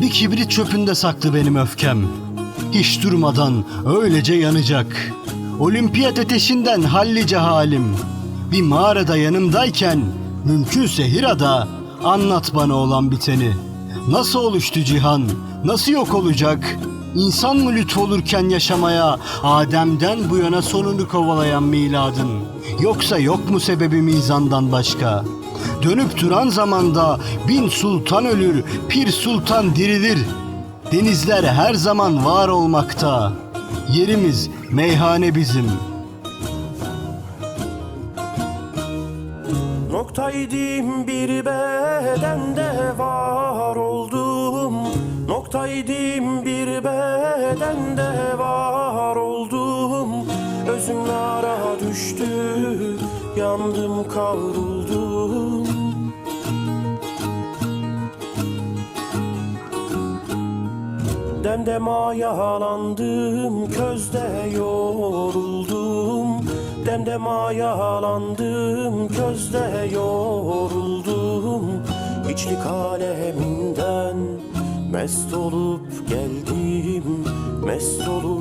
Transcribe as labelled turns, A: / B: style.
A: Bir kibrit çöpünde saklı benim öfkem. Hiç durmadan öylece yanacak. Olimpiyat ateşinden hallice halim. Bir mağarada yanımdayken mümkünse Hira'da anlat bana olan biteni. Nasıl oluştu cihan? Nasıl yok olacak? İnsan mı lütfolurken yaşamaya Adem'den bu yana sonunu kovalayan miladın? Yoksa yok mu sebebi mizandan başka? Dönüp duran zamanda bin sultan ölür, pir sultan dirilir. Denizler her zaman var olmakta. Yerimiz meyhane bizim.
B: Noktaydım bir bedende Noktaydım bir bedende var oldum. Özüm nara düştü Yandım kavruldum. Demdem ayalandım közde yoruldum. Demdem ayalandım közde yoruldum. İçlik aleminden mest olup geldim Mest olup